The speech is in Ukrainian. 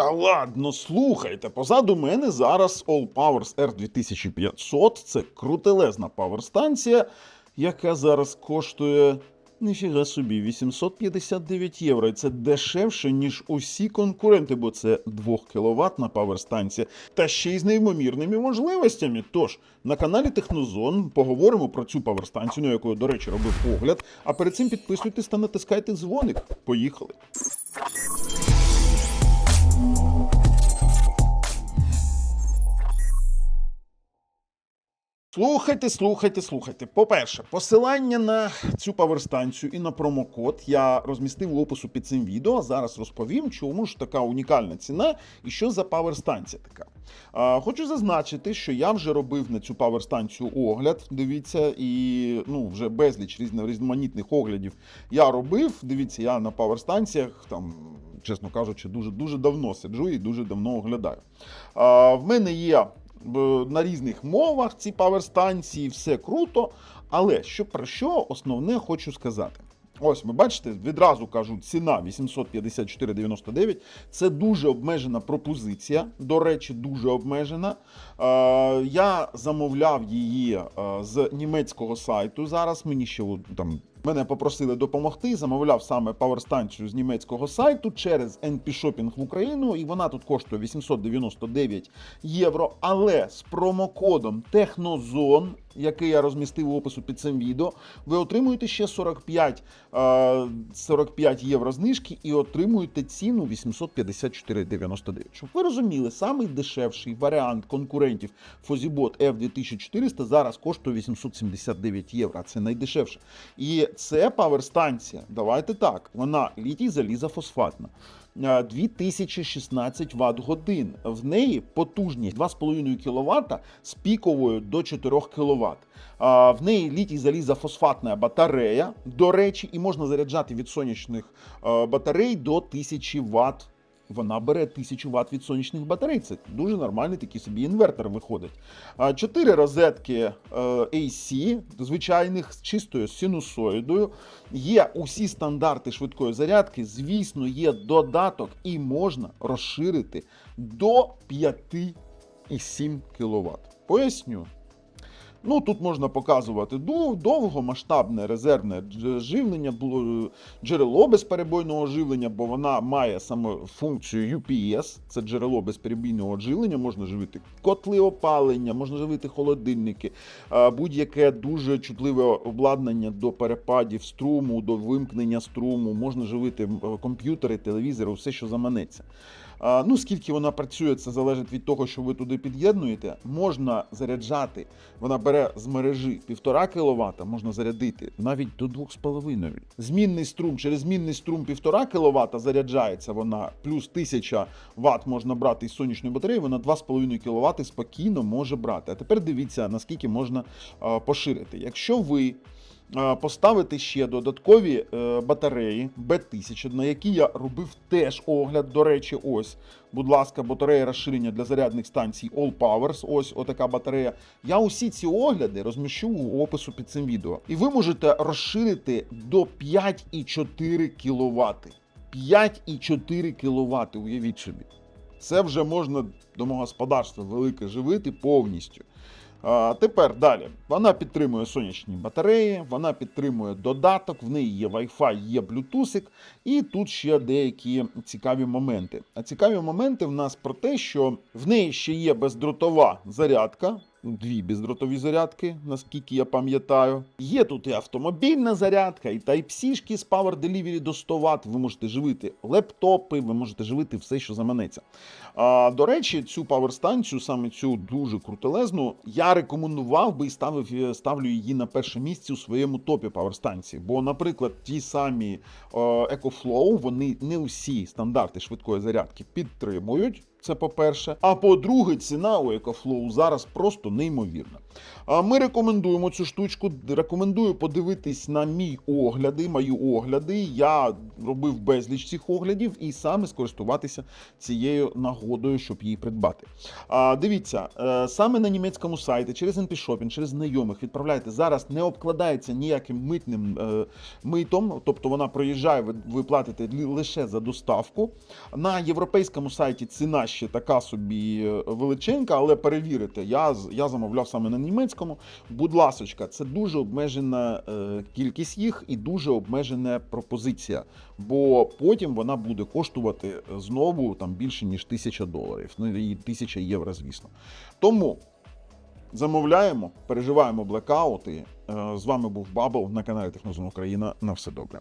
Та ладно, слухайте. Позаду мене зараз All Powers R2500. Це крутелезна паверстанція, яка зараз коштує. Ніфіга собі, 859 євро. І це дешевше, ніж усі конкуренти, бо це 2 кВт паверстанція, та ще й з неймовірними можливостями. Тож на каналі Технозон поговоримо про цю паверстанцію, на яку до речі, робив огляд. А перед цим підписуйтесь та натискайте дзвоник. Поїхали. Слухайте, слухайте, слухайте. По-перше, посилання на цю паверстанцію і на промокод я розмістив в опису під цим відео. Зараз розповім, чому ж така унікальна ціна і що за паверстанція така. А, хочу зазначити, що я вже робив на цю паверстанцію огляд. Дивіться, і ну вже безліч різно- різноманітних оглядів я робив. Дивіться, я на паверстанціях там. Чесно кажучи, дуже дуже давно сиджу і дуже давно оглядаю. А, в мене є на різних мовах ці паверстанції, все круто. Але що про що основне хочу сказати. Ось, ви бачите, відразу кажу, ціна 854,99. Це дуже обмежена пропозиція. До речі, дуже обмежена. Е, я замовляв її е, з німецького сайту. Зараз мені ще там. Мене попросили допомогти, замовляв саме паверстанцію з німецького сайту через NP Shopping в Україну, і вона тут коштує 899 євро. Але з промокодом Технозон, який я розмістив у опису під цим відео, ви отримуєте ще 45, е, 45 євро знижки і отримуєте ціну 854,99. Щоб ви розуміли, самий дешевший варіант конкурентів Fozibot F2400 зараз коштує 879 євро. Це найдешевше. І це паверстанція. Давайте так. Вона літій залізофосфатна. Е, 2016 Вт годин. В неї потужність 2,5 кВт з піковою до 4 кВт. В неї літій залізофосфатна батарея, до речі, і можна заряджати від сонячних е, батарей до 1000 Вт. Вона бере 1000 Вт від сонячних батарей. Це дуже нормальний такий собі інвертор виходить. Чотири розетки е, AC, звичайних з чистою синусоїдою. Є усі стандарти швидкої зарядки. Звісно, є додаток і можна розширити до 5,7 кВт. Поясню. Ну, тут можна показувати дов- довгомасштабне резервне живлення, джерело безперебойного живлення, бо вона має саме функцію UPS, це джерело безперебійного живлення, можна живити котли опалення, можна живити холодильники, будь-яке дуже чутливе обладнання до перепадів струму, до вимкнення струму, можна живити комп'ютери, телевізори, все, що заманеться. Ну, скільки вона працює, це залежить від того, що ви туди під'єднуєте. Можна заряджати. Вона бере з мережі 1,5 кВт, можна зарядити навіть до 2,5. Змінний струм, через змінний струм 1,5 кВт заряджається вона, плюс 1000 Вт можна брати із сонячної батареї, вона 2,5 кВт спокійно може брати. А тепер дивіться, наскільки можна поширити. Якщо ви поставити ще додаткові е, батареї B1000, на які я робив теж огляд. До речі, ось, будь ласка, батарея розширення для зарядних станцій All Powers. Ось отака батарея. Я усі ці огляди розміщу у опису під цим відео. І ви можете розширити до 5,4 кВт. 5,4 кВт, уявіть собі. Це вже можна домогосподарство велике живити повністю. А, тепер далі. Вона підтримує сонячні батареї, вона підтримує додаток, в неї є Wi-Fi, є Bluetooth, і тут ще деякі цікаві моменти. А цікаві моменти в нас про те, що в неї ще є бездротова зарядка. Дві бездротові зарядки, наскільки я пам'ятаю. Є тут і автомобільна зарядка, і Type-C з Power Delivery до 100 Вт. Ви можете живити лептопи, ви можете живити все, що заманеться. А, до речі, цю паверстанцію, саме цю дуже крутелезну, я рекомендував би і ставив, е, ставлю її на перше місце у своєму топі паверстанції. Бо, наприклад, ті самі е, EcoFlow, вони не усі стандарти швидкої зарядки підтримують. Це по-перше. А по-друге, ціна у EcoFlow зараз просто неймовірна. Ми рекомендуємо цю штучку. Рекомендую подивитись на мій огляди, мої огляди. Я робив безліч цих оглядів і саме скористуватися цією нагодою, щоб її придбати. Дивіться, е, саме на німецькому сайті через NP-Shopping, через знайомих відправляєте зараз, не обкладається ніяким митним е, митом, тобто вона проїжджає, ви, ви платите лише за доставку. На європейському сайті ціна ще така собі е, величенька, але перевірите, я, я замовляв саме на німецькому. Будь ласочка, це дуже обмежена е, кількість їх і дуже обмежена пропозиція, бо потім вона буде коштувати знову там більше ніж тисяча доларів. Ну і тисяча євро, звісно. Тому. Замовляємо, переживаємо блекаути. Е, З вами був Бабл на каналі Технозон Україна. На все добре.